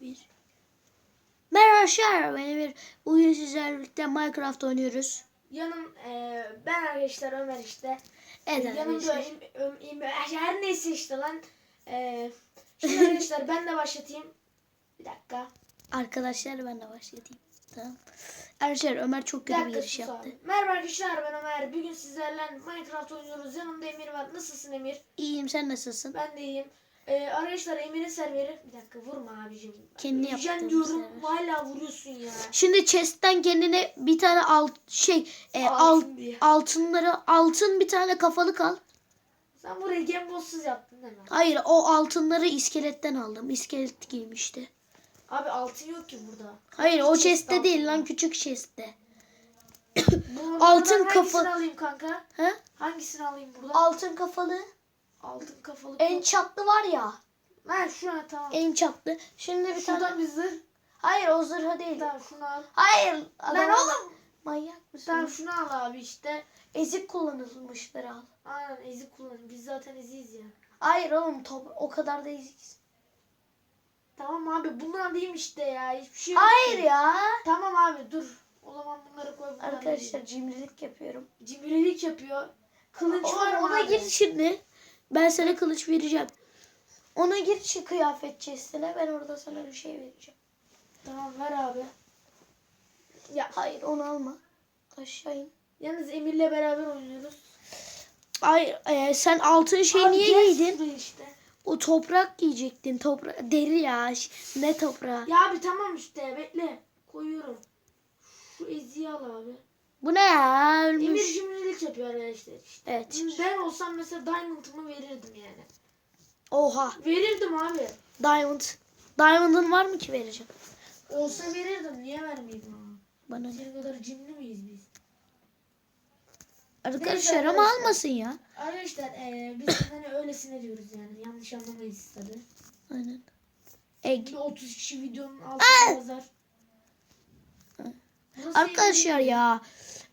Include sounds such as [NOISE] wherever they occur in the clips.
Bir. Merhaba arkadaşlar. Ben Emir. Bugün sizlerle birlikte Minecraft oynuyoruz. Yanım e, ben arkadaşlar Ömer işte. Evet Yanımda arkadaşlar. Öm- Öm- her neyse işte lan. E, şimdi arkadaşlar ben de başlatayım. Bir dakika. Arkadaşlar ben de başlayayım. Tamam. Arkadaşlar Ömer çok Bir kötü bir dakika giriş yaptı. abi. Merhaba arkadaşlar ben Ömer. Bugün sizlerle Minecraft oynuyoruz. Yanımda Emir var. Nasılsın Emir? İyiyim sen nasılsın? Ben de iyiyim. E, arkadaşlar Emir'in serveri. Bir dakika vurma abicim. Kendi Öleceğim yaptığım diyorum. server. Hala vuruyorsun ya. Şimdi chest'ten kendine bir tane alt şey e, Altın alt, diye. altınları altın bir tane kafalık al. Sen burayı gembossuz yaptın değil mi? Hayır o altınları iskeletten aldım. İskelet giymişti. Abi altın yok ki burada. Hayır o Chest chest'te altın değil lan küçük chest'te. Altın kafa- Hangisini alayım kanka? He? Hangisini alayım buradan? Altın kafalı. Altın kafalı. En çatlı var ya. Ha şu an tamam. En çatlı. Şimdi bir Şuradan tane. bir zırh. Hayır o zırha değil. Tamam şunu al. Hayır. Lan adam- oğlum. Manyak mısın? Tamam şunu al abi işte. Ezik kullanılmışları al. Aynen ezik kullanın. Biz zaten eziyiz ya. Hayır oğlum top, o kadar da ezikiz. Tamam abi bunu alayım işte ya. Hiçbir şey yok Hayır ya. Tamam abi dur. O zaman bunları koy. bunları Arkadaşlar cimrilik yapıyorum. Cimrilik yapıyor. Kılıç Ona, var ona abi? gir şimdi. Ben sana kılıç vereceğim. Ona gir şu kıyafet chestine. Ben orada sana bir şey vereceğim. Tamam ver abi. Ya Hayır onu alma. Aşağı in. yalnız Emir'le beraber oynuyoruz. Hayır e, sen altın Abi niye gel giydin? şuraya işte. O toprak giyecektin. Toprak deri ya. Ş- Ne toprağı? Ya abi tamam işte bekle. Koyuyorum. Şu eziği al abi. Bu ne ya? Emir Ölmüş. cimrilik yapıyor arkadaşlar işte. Evet. Ben olsam mesela Diamond'ımı verirdim yani. Oha. Verirdim abi. Diamond. Diamond'ın var mı ki vereceğim? Olsa verirdim. Niye vermeyeyim abi? Bana ne? Senin kadar cimri miyiz biz? Arkadaşlar ama arkadaşlar. almasın ya. Arkadaşlar eee biz [CLEARS THROAT] hani öylesine diyoruz yani. Yanlış anlamayız tabii. Aynen. Egg. Bir 30 kişi videonun altına yazar. Burası Arkadaşlar ya.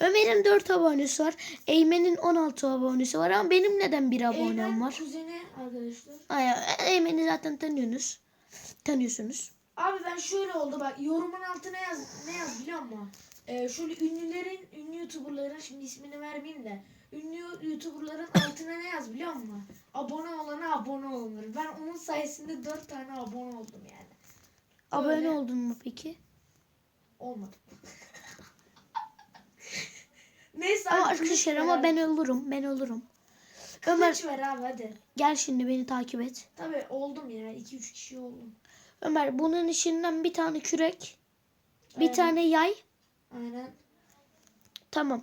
Ömer'in 4 abonesi var. Eymen'in 16 abonesi var ama benim neden 1 abonem Eymen var? kuzeni arkadaşlar. Ay, Eymen'i zaten tanıyorsunuz. Tanıyorsunuz. Abi ben şöyle oldu bak yorumun altına yaz ne yaz biliyor musun? Ee, şöyle ünlülerin, ünlü youtuberların şimdi ismini vermeyeyim de ünlü youtuberların altına ne yaz biliyor musun? Abone olana abone olunur. Ben onun sayesinde 4 tane abone oldum yani. Abone Öyle. oldun mu peki? Olmadı. Neyse Ama arkadaşlar ama abi. ben ölürüm. Ben ölürüm. Kılıç Ömer ver abi hadi. gel şimdi beni takip et. Tabi oldum ya 2-3 kişi oldum. Ömer bunun içinden bir tane kürek, bir Aynen. tane yay. Aynen. Tamam.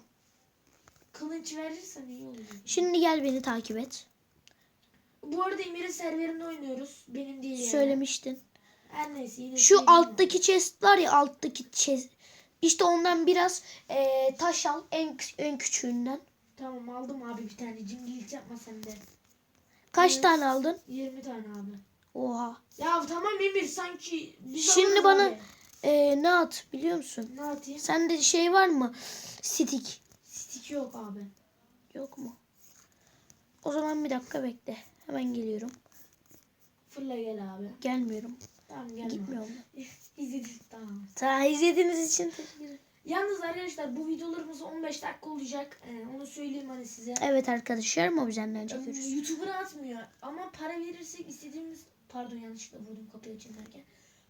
Kılıç verirsen iyi olur. Şimdi gel beni takip et. Bu arada Emir'in serverinde oynuyoruz. Benim değil yani. Söylemiştin. Her neyse yine Şu söyleyeyim alttaki chest var ya alttaki chest. İşte ondan biraz eee, taş al en en küçüğünden. Tamam aldım abi bir tane. Cimrilik yapma sen de. Kaç Evet. tane aldın? 20 tane abi. Oha. Ya tamam Emir sanki biz Şimdi bana abi. eee, ne at biliyor musun? Ne atayım? Sende şey var mı? Stick. Stick yok abi. Yok mu? O zaman bir dakika bekle. Hemen geliyorum. Fırla gel abi. Gelmiyorum. Tamam gelme. Gitmiyorum. [LAUGHS] İzledik tamam. Ta izlediğiniz için teşekkür ederim. Yalnız arkadaşlar bu videolarımız 15 dakika olacak. Ee, onu söyleyeyim hani size. Evet arkadaşlar Mobizen'den Ee, çekiyoruz. YouTuber'a atmıyor ama para verirsek istediğimiz pardon yanlışlıkla vurdum kapıyı açarken.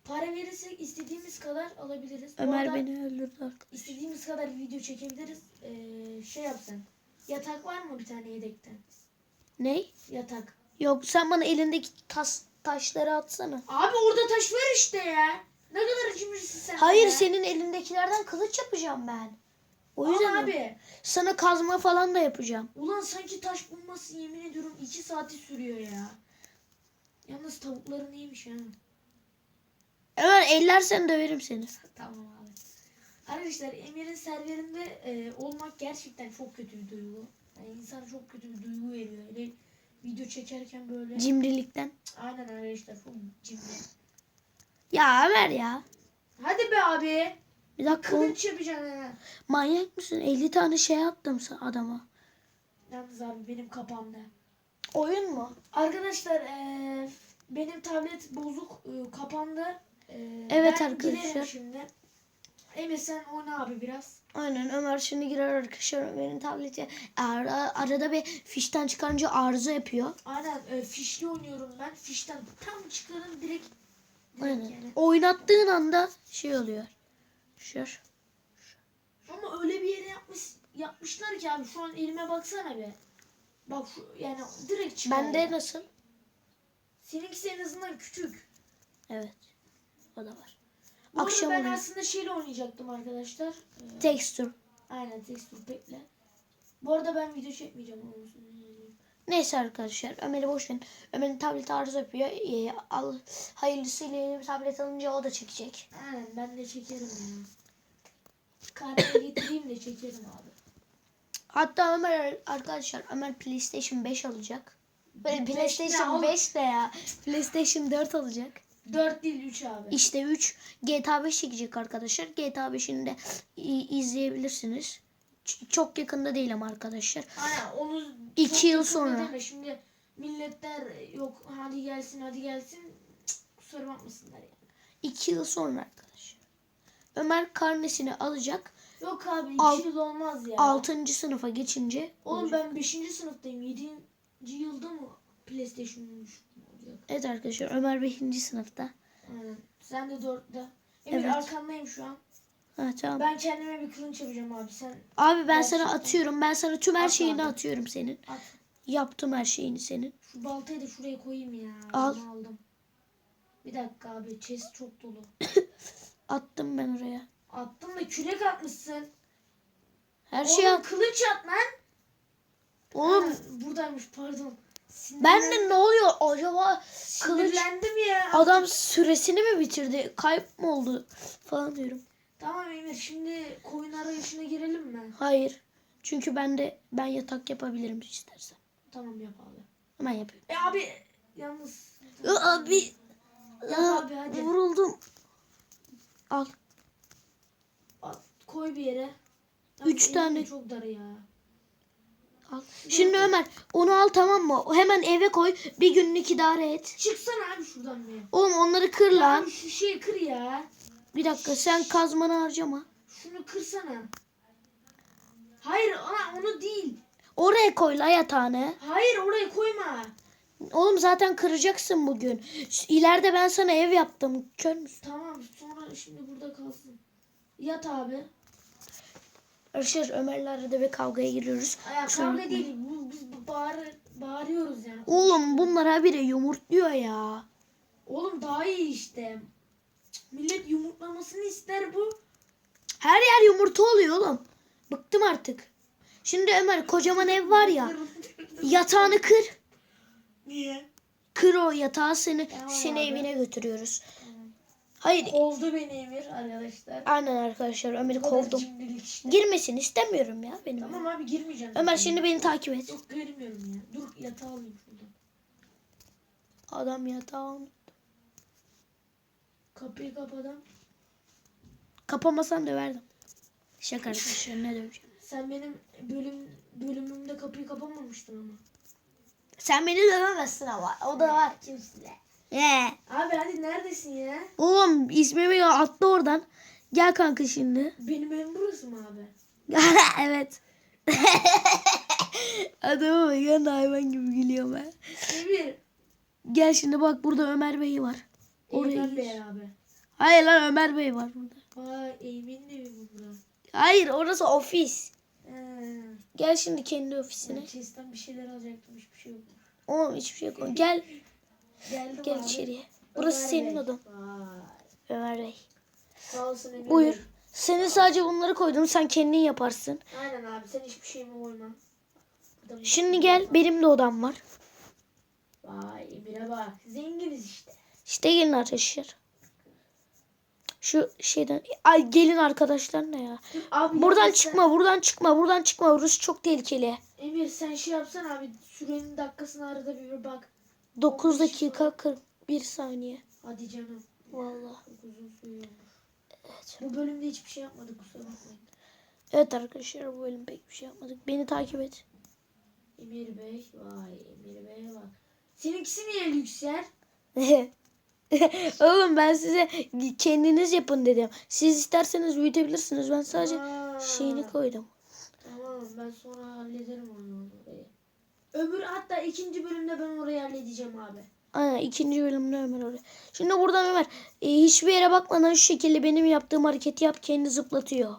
Para verirsek istediğimiz kadar alabiliriz. Ömer arada beni öldürdü arkadaşlar. istediğimiz kadar video çekebiliriz. Ee, şey yapsan. Yatak var mı bir tane yedekten? Ney? Yatak. Yok sen bana elindeki tas, taşları atsana. Abi orada taş var işte ya. Ne kadar cimrisin sen. Hayır ya. senin elindekilerden kılıç yapacağım ben. O yüzden abi. sana kazma falan da yapacağım. Ulan sanki taş bulması yemin ediyorum 2 saati sürüyor ya. Yalnız tavukların iyiymiş ha. Ömer ellersen döverim seni. [LAUGHS] Tamam abi. Arkadaşlar Emir'in serverinde e, olmak gerçekten çok kötü bir duygu. Yani insan çok kötü bir duygu veriyor. Hele video çekerken böyle. Cimrilikten. Aynen arkadaşlar çok cimri. Ya Ömer ya. Hadi be abi. Bir dakika. Kılıç yapacaksın ha. Manyak mısın? 50 tane şey attım adama. Yalnız abi benim kafamda. Oyun mu? Arkadaşlar e, benim tablet bozuk e, kapandı. Ee, Evet ben arkadaşlar. şimdi. Emir sen oyna abi biraz. Aynen Ömer şimdi girer arkadaşlar Ömer'in tableti. Ara, arada bir fişten çıkarınca arıza yapıyor. Aynen e, fişli oynuyorum ben. Fişten tam çıkarın direkt. direkt Aynen. yani. Oynattığın anda şey oluyor. Şur. Ama öyle bir yere yapmış yapmışlar ki abi şu an elime baksana be. Bak şu yani direkt çıkıyor. Bende nasıl? Seninkisi en azından küçük. Evet. O da var. Bu arada Akşam ben oluyor. aslında şeyle oynayacaktım arkadaşlar. Ee, Texture. aynen texture pack'le. Bu arada ben video çekmeyeceğim. onu söyleyeyim. Neyse arkadaşlar Ömer'i boş verin. Ömer'in tableti arıza yapıyor. Ee, al, hayırlısıyla yeni bir tablet alınca o da çekecek. Aynen ben de çekerim ya. Karneye getireyim de çekerim abi. Hatta Ömer arkadaşlar Ömer PlayStation 5 alacak. Böyle PlayStation oğlum? 5 de ya. PlayStation 4 alacak. 4 değil 3 abi. İşte 3 GTA 5 çekecek arkadaşlar. GTA 5'ini de izleyebilirsiniz. Ç- Çok yakında değil ama arkadaşlar. Aynen onu İki çok yıl yakında sonra. Deme. Şimdi milletler yok hadi gelsin hadi gelsin. Cık, kusura bakmasınlar yani. 2 yıl sonra arkadaşlar. Ömer karnesini alacak. Yok abi 2 Al- yıl olmaz ya. 6. sınıfa geçince Oğlum olacak. ben 5. sınıftayım. 7. yılda mı PlayStation olmuş Evet arkadaşlar Ömer 5. sınıfta. Aynen. Sen de 4'te. Emir Evet. arkandayım şu an. Ha tamam. Ben kendime bir kılınç yapacağım abi. Sen Abi ben sana atıyorum. Ben sana tüm her At şeyini abi. atıyorum senin. at. Yaptım her şeyini senin. Şu baltayı da şuraya koyayım ya. Al. Bunu aldım. Bir dakika abi. Chest çok dolu. [LAUGHS] Attım ben oraya. Attım da kürek atmışsın. Her Oğlum şeyi at. kılıç at lan. Oğlum Ha, buradaymış pardon. Ben de ne oluyor acaba kılıç Sinirlendim ya. adam süresini mi bitirdi? Kayıp mı oldu falan diyorum. Tamam Emir şimdi koyun arayışına girelim mi? Hayır. Çünkü ben de ben yatak yapabilirim istersen. Tamam yap abi. Hemen yapıyorum. E abi yalnız. Ya abi. Yap ya, abi, hadi. Vuruldum. Al. At, koy bir yere. Üç elim tane. Çok dar ya. Al. Şimdi Ömer onu al tamam mı? Hemen eve koy. Bir günlük idare et. Çıksana abi şuradan bir. Oğlum onları kır lan. Abi şu şeyi kır ya. Bir dakika sen kazmanı harcama. Şunu kırsana. Hayır ana onu değil. Oraya koy la yatağını. Hayır oraya koyma. Oğlum zaten kıracaksın bugün. İleride ben sana ev yaptım. Kör müsün? Tamam sonra şimdi burada kalsın. Yat abi. Arkadaşlar Ömer'le arada bir kavgaya giriyoruz. Kusura kavga bakmayın. değil. Bu, biz bağır, bağırıyoruz yani. Oğlum bunlar habire yumurtluyor ya. Oğlum daha iyi işte. Millet yumurtlamasını ister bu. Her yer yumurta oluyor oğlum. Bıktım artık. Şimdi Ömer kocaman ev var ya. [LAUGHS] Yatağını kır. Niye? Kır o yatağı seni Tamam seni abi. evine götürüyoruz. Hayır. Kovdu beni Emir arkadaşlar. Aynen arkadaşlar Ömer'i kovdum. işte. Girmesin istemiyorum ya benim. Tamam abi girmeyeceğim. Ömer şimdi beni takip et. Yok girmiyorum ya. Dur yatağı alayım şuradan. Adam yatağı Kapıyı kapadım. kapamasan döverdim. Şaka arkadaşlar ne döveceğim. Sen benim bölüm bölümümde kapıyı kapamamıştın ama. Sen beni dövemezsin ama o da var. Kimsin Ye. Abi hadi neredesin ya? Oğlum ismimi ya atla oradan. Gel kanka şimdi. Benim evim burası mı abi? [LAUGHS] evet. [LAUGHS] Adama bak yan hayvan gibi gülüyor ben. Emir. Gel şimdi bak burada Ömer Bey var. Oraya gir. Bey abi. Hayır lan Ömer Bey var burada. Vay Emin'in evi bu burası. Hayır orası ofis. Ee, Gel şimdi kendi ofisine. ben chest'ten bir şeyler alacaktım hiçbir şey yok. Oğlum hiçbir şey yok. Gel Geldim gel abi. içeriye. Burası Ömer senin Bey. odan. Vay. Ömer Bey. Sağ olsun Buyur. Bey. Senin sadece bunları koydum. Sen kendin yaparsın. Aynen abi sen hiçbir şeyime koyma. Burada mı- Şimdi gel benim de odam var. Vay Emir'e bak. Zenginiz işte. İşte gelin arkadaşlar. Şu şeyden. Ay gelin arkadaşlar ne ya? Abi Buradan yalnız çıkma, buradan çıkma, buradan çıkma. Burası çok tehlikeli. Sen, Emir sen şey yapsana abi. Sürenin dakikasına arada bir bak. 9 dakika 41 saniye. Hadi canım. Sürüyormuş. Evet. Bu bölümde hiçbir şey yapmadık kusura bakmayın. Evet arkadaşlar bu bölüm pek bir şey yapmadık. Beni takip et. Emir Bey. Vay Emir Bey'e bak. Seninkisi niye lüks yer? [LAUGHS] Oğlum ben size kendiniz yapın dedim. Siz isterseniz büyütebilirsiniz. Ben sadece Aa, şeyini koydum. Tamam ben sonra hallederim onu. Öbür hatta ikinci bölümde ben orayı halledeceğim abi. Aynen ikinci bölümde Ömer oraya. Şimdi buradan Ömer e, hiçbir yere bakmadan şu şekilde benim yaptığım hareketi yap kendi zıplatıyor.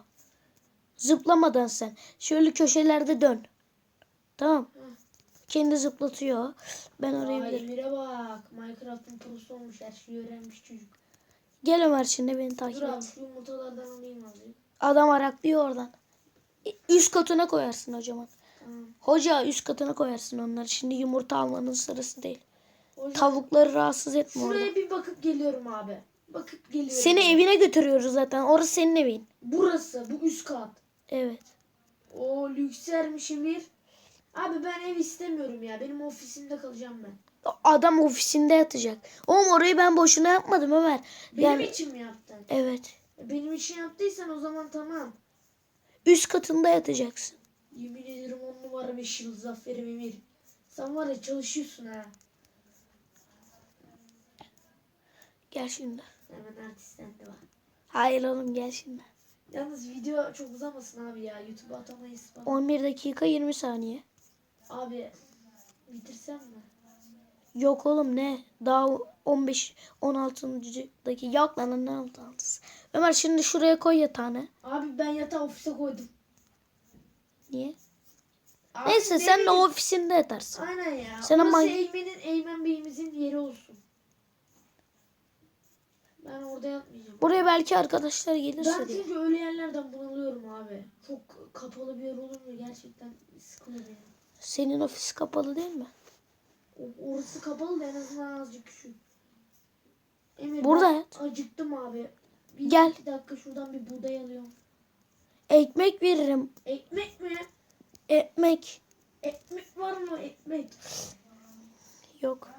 Zıplamadan sen. Şöyle köşelerde dön. Tamam. Kendi zıplatıyor. Ben orayı Vay bilirim. Emir'e bak. Minecraft'ın prosu olmuş. Her şeyi öğrenmiş çocuk. Gel Ömer şimdi beni takip Dur abi et. şu yumurtalardan alayım abi. Adam araklıyor oradan. E, Üst katına koyarsın hocam. Tamam. Hoca üst katına koyarsın onları. Şimdi yumurta almanın sırası değil. Hocam, Tavukları rahatsız etme orada. Şuraya bir bakıp geliyorum abi. Bakıp geliyorum. Seni evine götürüyoruz zaten. Orası senin evin. Burası. Bu üst kat. Evet. O lüksermiş Emir. Abi ben ev istemiyorum ya. Benim ofisimde kalacağım ben. Adam ofisinde yatacak. Oğlum orayı ben boşuna yapmadım Ömer. Benim Yani için mi yaptın? evet. E, Benim için yaptıysan o zaman tamam. Üst katında yatacaksın. Yemin ederim on numara beş yıldız aferin Emir. Sen var ya çalışıyorsun ha. Gel şimdi. Hemen artistten de var. Hayır oğlum gel şimdi. Yalnız video çok uzamasın abi ya. YouTube'a atamayız falan. 11 dakika 20 saniye. Abi bitirsem mi? Yok oğlum ne? Daha 15 16. dakika. Yok lan ne 16'sı. Ömer şimdi şuraya koy yatağını. Abi ben yatağı ofise koydum. Niye? Abi Neyse ne sen de ofisinde yatarsın. Aynen ya. Sen Orası ama- Eymen'in, Eymen Bey'imizin yeri olsun. Ben orada yatmayacağım. Buraya belki arkadaşlar gelirse Ben diye. çünkü öyle yerlerden bunalıyorum abi. Çok kapalı bir yer olunca gerçekten sıkılıyor benim. Senin ofis kapalı değil mi? Orası kapalı da en azından azıcık küçük. Emir Burada ben yat. acıktım abi. Bir Gel. iki dakika şuradan bir buğday alıyorum. Ekmek veririm. Ekmek mi? Ekmek. Ekmek var mı ekmek? Yok.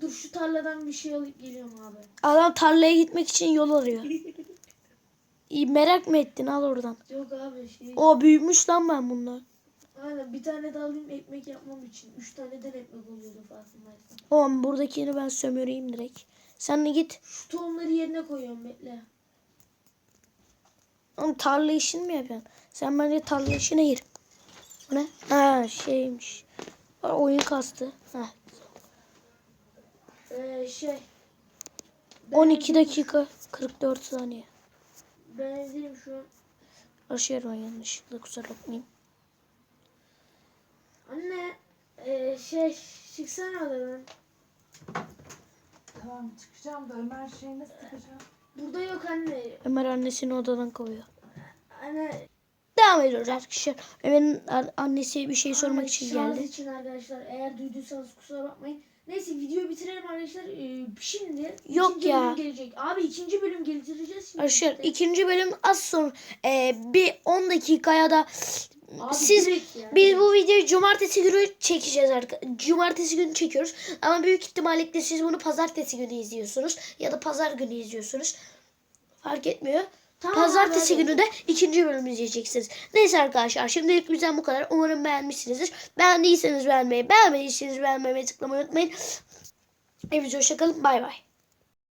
Dur şu tarladan bir şey alıp geliyorum abi. Adam tarlaya gitmek için yol arıyor. İyi, merak mı ettin al oradan. Yok abi şey. O büyümüş lan ben bunlar. Aynen bir tane de alayım ekmek yapmam için. Üç taneden ekmek oluyordu farkındaysan. Oğlum buradakini ben sömüreyim direkt. Sen de git. Şu tohumları yerine koyuyorum bekle. Oğlum tarla işini mi yapıyorsun? Sen bence tarla işine gir. Bu ne? Ha şeymiş. Aa, Oyun kastı. Ha. Ee, şey. Ben 12 evdeyim- dakika 44 saniye. Ben evdeyim şu an. Aşıyorum yanlışlıkla kusura bakmayın. Anne. Ee, şey çıksana odadan. Tamam çıkacağım da Ömer şeyi nasıl çıkacağım? Burada yok anne. Ömer annesini odadan kovuyor. Anne. Devam ediyoruz arkadaşlar. Ömer'in an- annesi bir şey sormak Ay, için geldi. için arkadaşlar. Eğer duyduysanız kusura bakmayın. Neyse videoyu bitirelim arkadaşlar. Ee, şimdi Yok ikinci ya. bölüm gelecek. Abi ikinci bölüm getireceğiz şimdi. Arkadaşlar işte. ikinci bölüm az sonra e, bir 10 dakikaya da Abi siz direkt ya. biz bu videoyu cumartesi günü çekeceğiz arkadaşlar. Cumartesi günü çekiyoruz. Ama büyük ihtimalle siz bunu pazartesi günü izliyorsunuz ya da pazar günü izliyorsunuz. Fark etmiyor. Tamam Pazartesi abi, günü de ikinci bölümü izleyeceksiniz. Neyse arkadaşlar şimdilik bizden bu kadar. Umarım beğenmişsinizdir. Beğendiyseniz beğenmeyi, beğenmediyseniz beğenmemeyi tıklamayı unutmayın. Hepinize hoşçakalın. Bay bay.